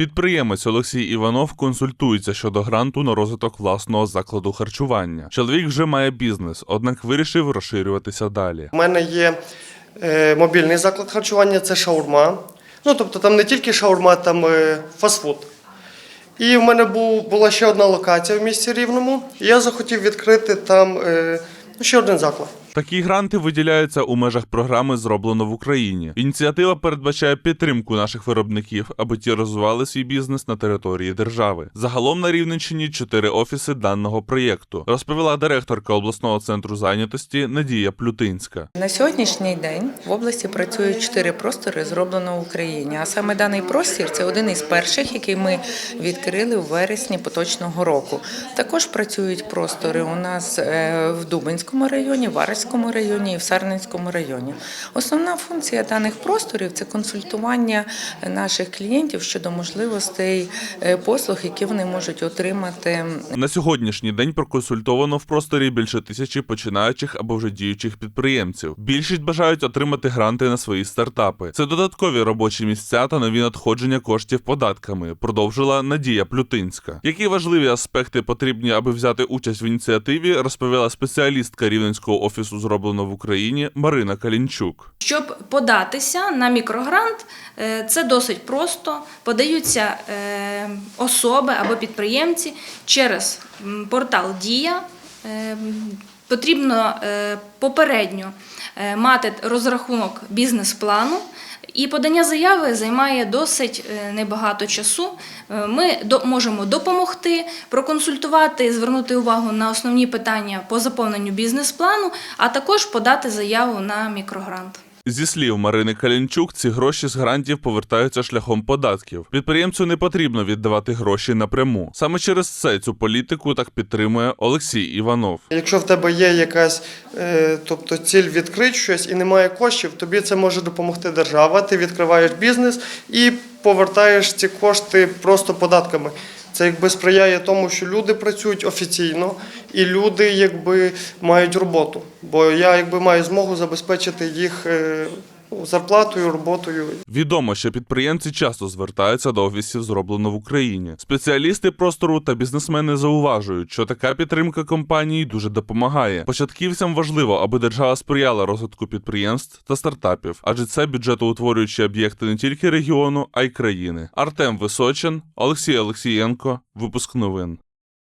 Підприємець Олексій Іванов консультується щодо гранту на розвиток власного закладу харчування. Чоловік вже має бізнес, однак вирішив розширюватися далі. У мене є е, мобільний заклад харчування, це шаурма. Ну, тобто там не тільки шаурма, там е, фастфуд. І в мене був, була ще одна локація в місті Рівному. І я захотів відкрити там е, ну, ще один заклад. Такі гранти виділяються у межах програми Зроблено в Україні. Ініціатива передбачає підтримку наших виробників, аби ті розвивали свій бізнес на території держави. Загалом на Рівненщині чотири офіси даного проєкту, розповіла директорка обласного центру зайнятості Надія Плютинська. На сьогоднішній день в області працюють чотири простори, зроблено в Україні. А саме даний простір це один із перших, який ми відкрили у вересні поточного року. Також працюють простори у нас е, в Дубинському районі, Варському районі і в Сарненському районі. Основна функція даних просторів це консультування наших клієнтів щодо можливостей е, послуг, які вони можуть отримати На сьогоднішній день проконсультовано в просторі більше тисячі починаючих або вже діючих підприємців. Більшість бажають отримати гранти на свої стартапи. Це додаткові робочі місця та нові надходження коштів податками. Продовжила Надія Плютинська. Які важливі аспекти потрібні, аби взяти участь в ініціативі, розповіла спеціалістка Рівненського офісу зроблено в Україні Марина Калінчук. Щоб податися на мікрогрант, е, це досить просто. Подаються е, особи або підприємці через портал Дія. Потрібно е, попередньо е, мати розрахунок бізнес-плану. І подання заяви займає досить е, небагато часу. Ми можемо допомогти, проконсультувати, звернути увагу на основні питання по заповненню бізнес-плану, а також подати заяву на мікрогрант. Зі слів Марини Калінчук, ці гроші з грантів повертаються шляхом податків. Підприємцю не потрібно віддавати гроші напряму. Саме через це цю політику так підтримує Олексій Іванов. Якщо в тебе є якась е, тобто ціль відкрити щось і немає коштів, тобі це може допомогти держава. Ти відкриваєш бізнес і повертаєш ці кошти просто податками. Це якби сприяє тому, що люди працюють офіційно і люди якби мають роботу. Бо я якби маю змогу забезпечити їх е, зарплатою, роботою. Відомо, що підприємці часто звертаються до офісів зроблено в Україні. Спеціалісти простору та бізнесмени зауважують, що така підтримка компанії дуже допомагає. Початківцям важливо, аби держава сприяла розвитку підприємств та стартапів, адже це бюджетоутворюючі об'єкти не тільки регіону, а й країни. Артем Височин, Олексій Олексієнко, випуск новин.